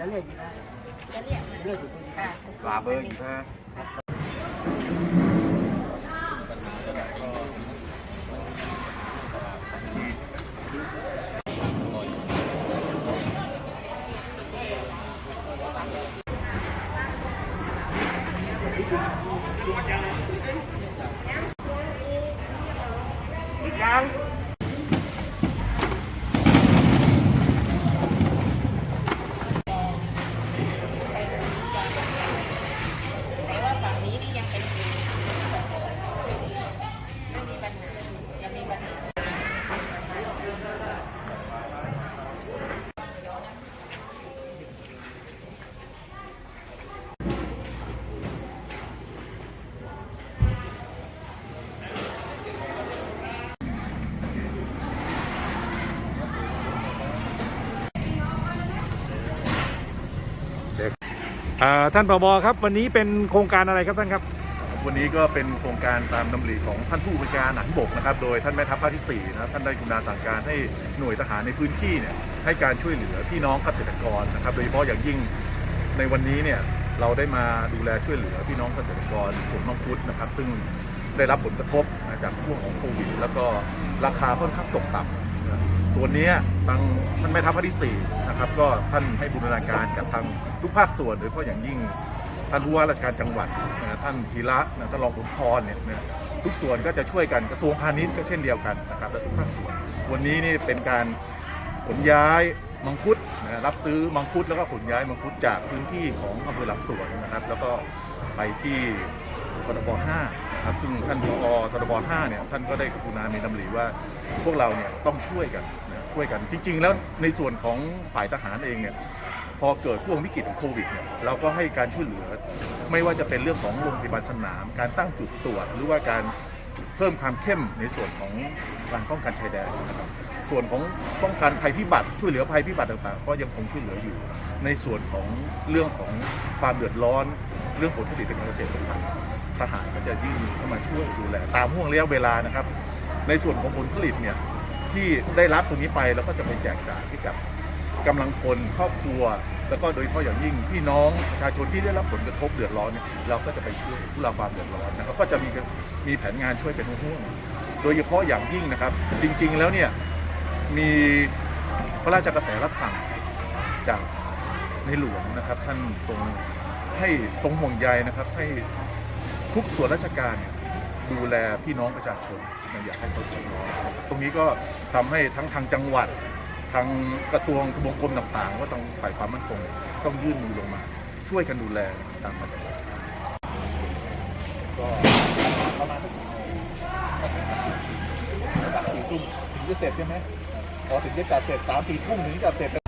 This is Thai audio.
จะเรียกอยู่ได้จะเรียกเรียกอยู่ตรงนี้ค่ะลาเบอร์อยู่นะแต่ว่าฝั่งนี้นี่ยังเป็นฟรีไม่มีปัญหายังมีปัญหา อ่า ท่านผบครับวันนี้เป็นโครงการอะไรครับท่านครับ วันนี้ก็เป็นโครงการตามดำริของท่านผู้บัญชาการทหารบกนะครับโดยท่านแม่ทัพภาคที่4นะครับท่านได้กรุณาสั่งการให้หน่วยทหารในพื้นที่เนี่ยให้การช่วยเหลือพี่น้องเกษตรกรนะครับโดยเฉพาะอย่างยิ่งในวันนี้เนี่ยเราได้มาดูแลช่วยเหลือพี่น้องเกษตรกรสวนมังคุดนะครับ ซึ่งได้รับผลกระทบจากช่วงของโควิดแล้วก็ราคาค่อนข้างตกต่ำนะ ส่วนนี้ทางท่านแม่ทัพภาคที่ 4 นะครับ ก็ท่านให้บูรณาการกับทางทุกภาคส่วนโดยเฉพาะอย่างยิ่งท่านผู้ว่าราชการจังหวัดนะท่านธีระนะท่านรองขุนพรเนี่ยนะทุกส่วนก็จะช่วยกันกระทรวงพาณิชย์ก็เช่นเดียวกันนะครับและทุกภาคส่วน วันนี้นี่เป็นการขนย้ายมังคุดนะรับซื้อมังคุดแล้วก็ขนย้ายมังคุดจากพื้นที่ของอำเภอหลังสวนนะครับ แล้วก็ไปที่ ตบ5นะครับซึ่งท่านผอตบ5เนี่ยท่านก็ได้กรุณามีดำริว่าพวกเราเนี่ยต้องช่วยกันนะช่วยกัน จริง ๆ แล้วในส่วนของฝ่ายทหารเองเนี่ยพอเกิดช่วงวิกฤตของโควิดเนี่ยเราก็ให้การช่วยเหลือ ไม่ว่าจะเป็นเรื่องของโรงพยาบาลสนาม การตั้งจุดตรวจหรือว่าการเพิ่มความเข้มในส่วนของการป้องกันชายแดนนะครับส่วนของป้องกันภัยพิบัติช่วยเหลือภัยพิบัติต่างๆ ก็ยังคงช่วยเหลืออยู่ ในส่วนของเรื่องของความเดือดร้อน เรื่องผลผลิตทางการเกษตรต่างๆ ทหารก็จะยื่นเข้ามาช่วยดูแลตามห่วงระยะเวลานะครับ ในส่วนของผลผลิตเนี่ยที่ได้รับตรงนี้ไปเราก็จะไปแจกจ่ายให้กับกำลังพลครอบครัว แล้วก็โดยเฉพาะอย่างยิ่งพี่น้องประชาชนที่ได้รับผลกระทบเดือดร้อนเนี่ยเราก็จะไปช่วยผู้รับความเดือดร้อนนะครับก็จะมีมีแผนงานช่วยเป็นห่วงโดยเฉพาะอย่างยิ่งนะครับ จริงๆแล้วเนี่ยมีพระราชกระแสรับสั่งจากในหลวงนะครับ ท่านตรงให้ตรงห่วงใยนะครับให้ ทุกส่วนราชการดูแลพี่น้องประชาชนนะอยากให้เขาเดือดร้อนตรงนี้ก็ทำให้ทั้งทางจังหวัด ทางกระทรวงทบวงกรมต่างๆ ก็ต้องฝ่ายความมั่นคงต้องยื่นมือลงมา ช่วยกันดูแลตามมาตรการก็ประมาณสักกี่โมงสามสี่ทุ่มถึงจะเสร็จใช่ไหมพอถึงจะจัดเสร็จสามสี่ทุ่มถึงจะเสร็จ